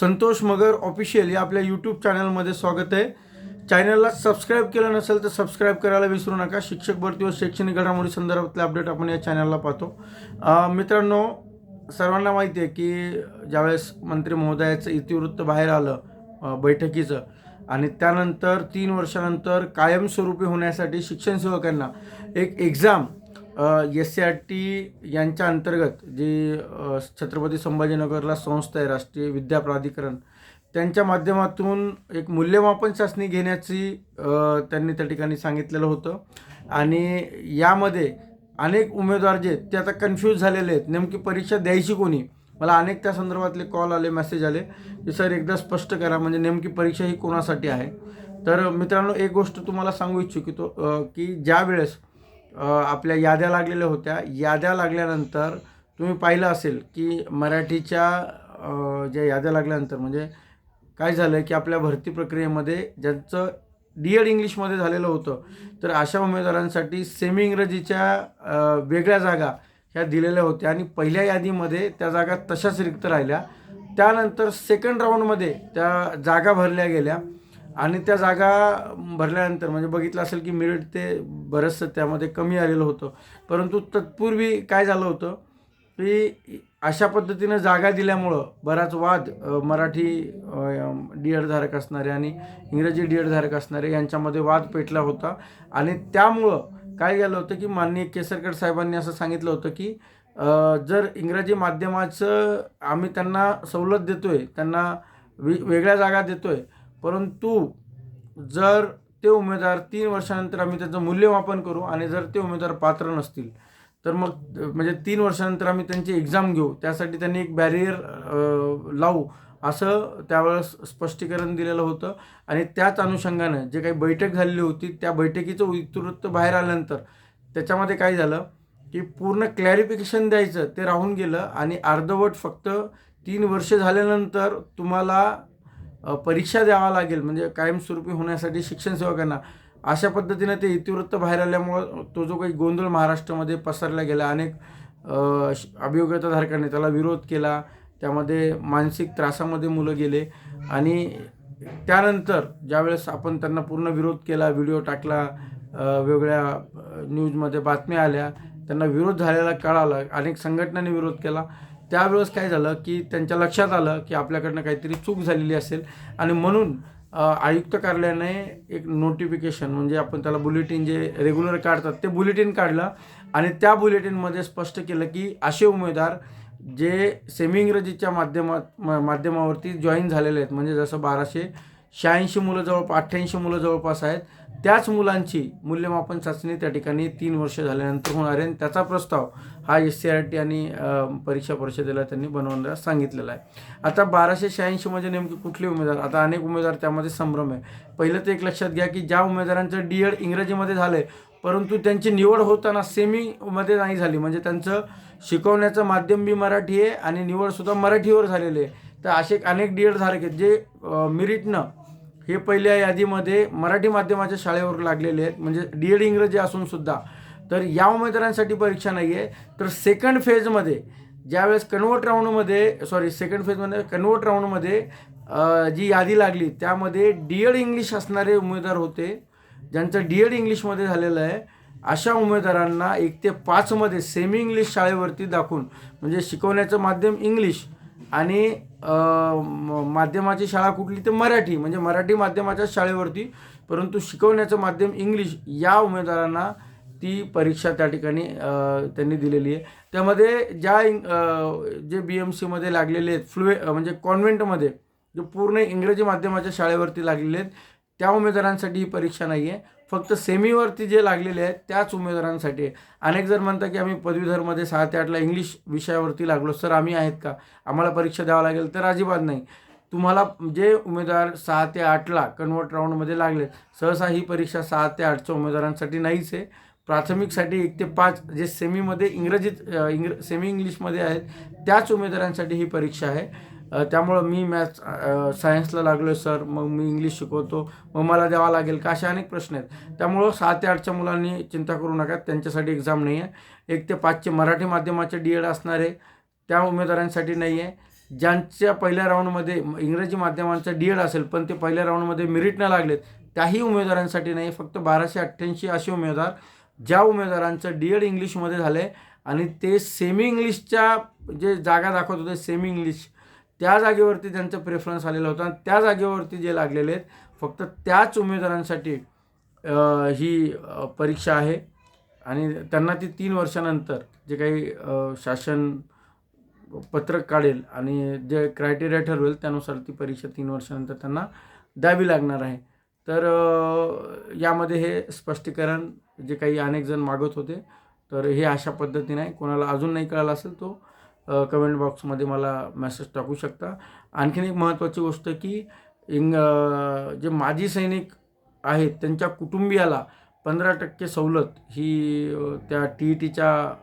संतोष मगर official या आपल्या YouTube चॅनलमध्ये स्वागत आहे. चॅनलला सबस्क्राईब केलं नसेल तर सबस्क्राईब करायला विसरू नका. शिक्षक भरती व शैक्षणिक घडामोडी संदर्भातले अपडेट आपण या चॅनलला पाहतो. मित्रांनो सर्वांना माहिती आहे की ज्यावेळेस मंत्री महोदयाचं इतिवृत्त बाहेर आलं बैठकीचं आणि त्यानंतर तीन वर्षानंतर कायमस्वरूपी होण्यासाठी शिक्षण सेवकांना एक exam S C R T यांच्या अंतर्गत जी छत्रपती संभाजीनगरला संस्था आहे राष्ट्रीय विद्या प्राधिकरण त्यांच्या माध्यमातून एक मूल्यमापन चाचणी घेण्याची त्यांनी त्या ठिकाणी सांगितलेलं होतं. आणि यामध्ये अनेक उमेदवार जे आहेत ते आता कन्फ्यूज झालेले आहेत. नेमकी परीक्षा द्यायची कोणी? मला अनेक त्या संदर्भातले कॉल आले मेसेज आले की सर एकदा स्पष्ट करा म्हणजे नेमकी परीक्षा ही कोणासाठी आहे? तर मित्रांनो एक गोष्ट तुम्हाला सांगू इच्छितो की ज्या वेळेस आपल्या याद्या लागलेल्या होत्या. याद्या लागल्यानंतर तुम्ही पाहिलं असेल की मराठीच्या ज्या याद्या लागल्यानंतर म्हणजे काय झालं की आपल्या भरती प्रक्रियेमध्ये ज्यांचं डी एड इंग्लिशमध्ये झालेलं होतं तर अशा उमेदवारांसाठी सेमी इंग्रजीच्या वेगळ्या जागा ह्या दिलेल्या होत्या आणि पहिल्या यादीमध्ये त्या जागा तशाच रिक्त राहिल्या. त्यानंतर सेकंड राऊंडमध्ये त्या जागा भरल्या गेल्या. आणि त्या जागा भरल्यानंतर म्हणजे बघितलं असेल की मेरिट ते बरंचसं त्यामध्ये कमी आलेलं होतं. परंतु तत्पूर्वी काय झालं होतं की अशा पद्धतीनं जागा दिल्यामुळं बराच वाद मराठी डी एडधारक असणारे आणि इंग्रजी डी एडधारक असणारे यांच्यामध्ये वाद पेटला होता. आणि त्यामुळं काय झालं होतं की माननीय केसरकर साहेबांनी असं सांगितलं होतं की जर इंग्रजी माध्यमाचं आम्ही त्यांना सवलत देतो आहे त्यांना वे वेगळ्या जागा देतो आहे परंतु जर ते उमेदवार तीन वर्षानंतर आम्ही त्याचं मूल्यमापन करू आणि जर ते उमेदवार पात्र नसतील तर मग म्हणजे तीन वर्षानंतर आम्ही त्यांची एक्झाम घेऊ त्यासाठी त्यांनी एक बॅरियर लावू असं त्यावेळेस स्पष्टीकरण दिलेलं होतं. आणि त्याच अनुषंगानं जे काही बैठक झालेली होती त्या बैठकीचं वृत्त बाहेर आल्यानंतर त्याच्यामध्ये काय झालं की पूर्ण क्लॅरिफिकेशन द्यायचं ते राहून गेलं आणि अर्धवट फक्त तीन वर्ष झाल्यानंतर तुम्हाला परीक्षा द्यावा लागेल म्हणजे कायमस्वरूपी होण्यासाठी शिक्षण सेवकांना. अशा पद्धतीनं ते इतिवृत्त बाहेर आल्यामुळं तो जो काही गोंधळ महाराष्ट्रामध्ये पसरला गेला अनेक श- अभियोग्यताधारकांनी त्याला विरोध केला त्यामध्ये मानसिक त्रासामध्ये मुलं गेले आणि त्यानंतर ज्यावेळेस आपण त्यांना पूर्ण विरोध केला व्हिडिओ टाकला वेगळ्या न्यूजमध्ये बातम्या आल्या त्यांना विरोध झालेला कळाला अनेक संघटनांनी विरोध केला. त्यावेळेस काय झालं की त्यांच्या लक्षात आलं की आपल्याकडनं काहीतरी चूक झालेली असेल. आणि म्हणून आयुक्त कार्यालयाने एक नोटिफिकेशन म्हणजे आपण त्याला बुलेटिन जे रेग्युलर काढतात ते बुलेटिन काढलं. आणि त्या बुलेटिनमध्ये स्पष्ट केलं की असे उमेदवार जे सेमी इंग्रजीच्या माध्यमात माध्यमावरती जॉईन झालेले आहेत म्हणजे जसं बाराशे शहाऐंशी मुलं जवळपास अठ्ठ्याऐंशी मुलं जवळपास आहेत. त्याच मुलांची मूल्यमापन चाचणी त्या ठिकाणी तीन वर्ष झाल्यानंतर होणार आहे. आणि त्याचा प्रस्ताव हा एस सी आर टी आणि परीक्षा परिषदेला त्यांनी बनवण्याला सांगितलेला आहे. आता बाराशे शहाऐंशीमध्ये नेमकी नेमके कुठले उमेदवार? आता अनेक उमेदवार त्यामध्ये संभ्रम आहे. पहिलं तर एक लक्षात घ्या की ज्या उमेदवारांचं डी एड इंग्रजीमध्ये झालं आहे परंतु त्यांची निवड होताना सेमीमध्ये नाही झाली. म्हणजे त्यांचं शिकवण्याचं माध्यम बी मराठी आहे आणि निवडसुद्धा मराठीवर झालेली आहे. तर असे अनेक डी एड धारक आहेत जे मिरिटनं हे पहिल्या यादीमध्ये मराठी माध्यमाच्या शाळेवर लागलेले आहेत. म्हणजे डी एड इंग्रजी असून सुद्धा. तर या उमेदवारांसाठी परीक्षा नाही आहे तर सेकंड फेजमध्ये ज्यावेळेस कन्वर्ट राऊंडमध्ये सॉरी सेकंड फेजमध्ये कन्वर्ट राऊंडमध्ये जी यादी लागली त्यामध्ये डी एड इंग्लिश असणारे उमेदवार होते. ज्यांचं डी एड इंग्लिशमध्ये झालेलं आहे अशा उमेदवारांना एक ते पाचमध्ये सेमी इंग्लिश शाळेवरती दाखवून म्हणजे शिकवण्याचं माध्यम इंग्लिश आणि म- माध्यमाची शाळा कुठली तर मराठी म्हणजे मराठी माध्यमाच्या शाळेवरती परंतु शिकवण्याचं माध्यम इंग्लिश या उमेदवारांना ती परीक्षा त्या ठिकाणी त्यांनी दिलेली आहे. त्यामध्ये ज्या इंग जे बी एम सीमध्ये लागलेले आहेत फ्लुए म्हणजे कॉन्व्हेंटमध्ये जे पूर्ण इंग्रजी माध्यमाच्या शाळेवरती लागलेले आहेत त्या उमेदवारांसाठी ही परीक्षा नाही आहे फक्त सेमीवरती जे लागलेले आहेत त्याच उमेदवारांसाठी आहे. अनेक जर म्हणतात की आम्ही पदवीधरमध्ये सहा ते आठला इंग्लिश विषयावरती लागलो. सर आम्ही आहेत का? आम्हाला परीक्षा द्यावं लागेल तर अजिबात नाही. तुम्हाला जे उमेदवार सहा ते आठला कन्वर्ट राऊंडमध्ये लागले सहसा ही परीक्षा सहा ते आठच्या उमेदवारांसाठी नाहीच आहे. प्राथमिकसाठी एक ते पाच जे सेमीमध्ये इंग्रजीत इंग्र सेमी इंग्लिशमध्ये आहेत त्याच उमेदवारांसाठी ही परीक्षा आहे. त्यामुळं मी मॅथ्स सायन्सला लागलो सर. मग मी इंग्लिश शिकवतो. मग मला द्यावा लागेल का? असे अनेक प्रश्न आहेत. त्यामुळं सहा ते आठच्या मुलांनी चिंता करू नका. त्यांच्यासाठी एक्झाम नाही आहे एक ते पाचचे मराठी माध्यमाचे डी एड असणारे त्या उमेदवारांसाठी नाही आहे ज्यांच्या पहिल्या राऊंडमध्ये इंग्रजी माध्यमांचं डी एड असेल पण ते पहिल्या राऊंडमध्ये मेरिट न लागलेत त्याही उमेदवारांसाठी नाही फक्त बाराशे अठ्ठ्याऐंशी असे उमेदवार ज्या उमेदवारांचं डी एड इंग्लिशमध्ये झालं आहे आणि ते सेमी इंग्लिशच्या जे जागा दाखवत होते सेमी इंग्लिश त्या जागेवरती त्यांचा प्रेफरन्स आलेला होता आणि त्या जागेवरती जे लागलेले आहेत फक्त त्याच उमेदवारांसाठी ही परीक्षा आहे. आणि त्यांना ती तीन वर्षानंतर जे काही शासन पत्रक काढेल आणि जे क्रायटेरिया ठरवेल त्यानुसार ती परीक्षा तीन वर्षानंतर त्यांना द्यावी लागणार आहे. तर यामध्ये हे स्पष्टीकरण जे काही अनेक जण मागत होते तर हे अशा पद्धतीने आहे कोणाला अजून नाही कळालं असेल तो कमेंट बॉक्समध्ये मला मेसेज टाकू शकता. आणखीन एक महत्त्वाची गोष्ट की इंग जे माजी सैनिक आहेत त्यांच्या कुटुंबियाला पंधरा टक्के सवलत ही त्या टी ई टीच्या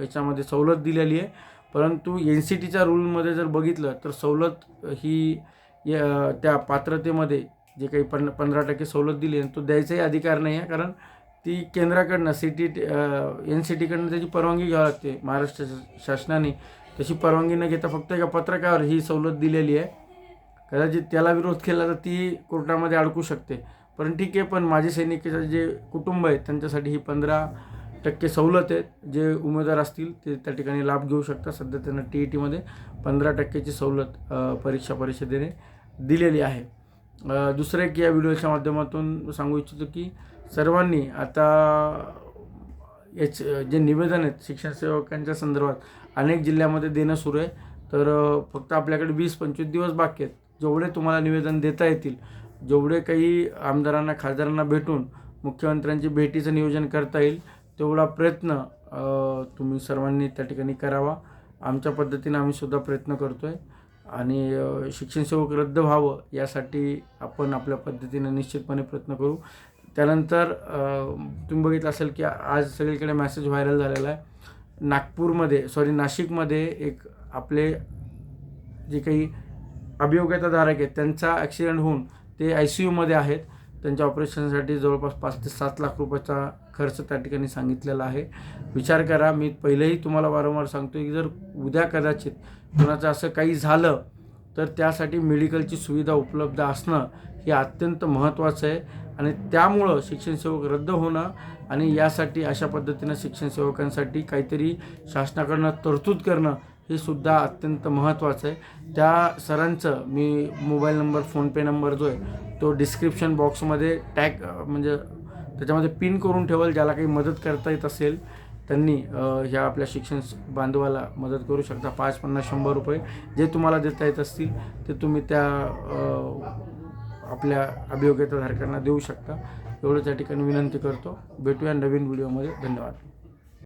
याच्यामध्ये सवलत दिलेली आहे. परंतु एन सी टीच्या रूलमध्ये जर बघितलं तर सवलत ही त्या पात्रतेमध्ये जे काही पन पंधरा टक्के सवलत दिली आहे तो द्यायचाही अधिकार नाही आहे. कारण ती केंद्राकडनं सी टी एन सी टीकडनं त्याची परवानगी घ्यावी लागते महाराष्ट्र शा- शासनाने. तशी परवानगी न घेता फक्त एका पत्रकावर ही सवलत दिलेली आहे. कदाचित त्याला विरोध केला तर ती कोर्टामध्ये अडकू शकते. पण ठीक आहे पण माझे सैनिकाचं जे कुटुंब आहे त्यांच्यासाठी ही पंधरा टक्के सवलत आहेत. जे उमेदवार असतील ते त्या ठिकाणी लाभ घेऊ शकतात. सध्या त्यांना टी ई टीमध्ये पंधरा टक्क्याची सवलत परीक्षा परिषदेने दिलेली आहे. दुसरं एक या व्हिडिओच्या माध्यमातून सांगू इच्छितो की सर्वांनी आता याच जे निवेदन आहेत शिक्षण सेवकांच्या संदर्भात अनेक जिल्ह्यामध्ये देणं सुरू आहे. तर फक्त आपल्याकडे वीस पंचवीस दिवस बाकी आहेत. जेवढे तुम्हाला निवेदन देता येतील जेवढे काही आमदारांना खासदारांना भेटून मुख्यमंत्र्यांची भेटीचं नियोजन करता येईल तेवढा प्रयत्न तुम्ही सर्वांनी त्या ठिकाणी करावा. आमच्या पद्धतीनं आम्ही सुद्धा प्रयत्न करतो आहे आणि शिक्षण सेवक रद्द व्हावं यासाठी आपण आपल्या पद्धतीनं निश्चितपणे प्रयत्न करू. त्यानंतर तुम्ही बघितलं असेल की आज सगळीकडे मॅसेज व्हायरल झालेला आहे. नागपूरमध्ये सॉरी नाशिकमध्ये एक आपले जे काही अभियोग्यताधारक आहेत त्यांचा ॲक्सिडेंट होऊन ते आय सी यूमध्ये आहेत. त्यांच्या ऑपरेशनसाठी जवळपास पाच ते सात लाख रुपयाचा खर्च त्या ठिकाणी सांगितलेला आहे. विचार करा मी पहिलेही तुम्हाला वारंवार सांगतो की जर उद्या कदाचित कोणाचं असं काही झालं तर त्यासाठी मेडिकलची सुविधा उपलब्ध असणं हे अत्यंत महत्त्वाचं आहे. आणि त्यामुळं शिक्षण सेवक रद्द होणं आणि यासाठी अशा पद्धतीनं शिक्षण सेवकांसाठी काहीतरी शासनाकडनं तरतूद करणं हे सुद्धा अत्यंत महत्त्वाचं आहे. त्या सरांचं मी मोबाईल नंबर फोनपे नंबर जो आहे तो डिस्क्रिप्शन बॉक्समध्ये टॅग म्हणजे त्याच्यामध्ये पिन करून ठेवाल ज्याला काही मदत करता येत असेल त्यांनी ह्या आपल्या शिक्षण बांधवाला मदत करू शकता. पाच पन्नास शंभर रुपये जे तुम्हाला देता येत असतील ते तुम्ही त्या आपल्या अभियोग्यताधारकांना देऊ शकता. एवढंच त्या ठिकाणी विनंती करतो. भेटूया नवीन व्हिडिओमध्ये. धन्यवाद.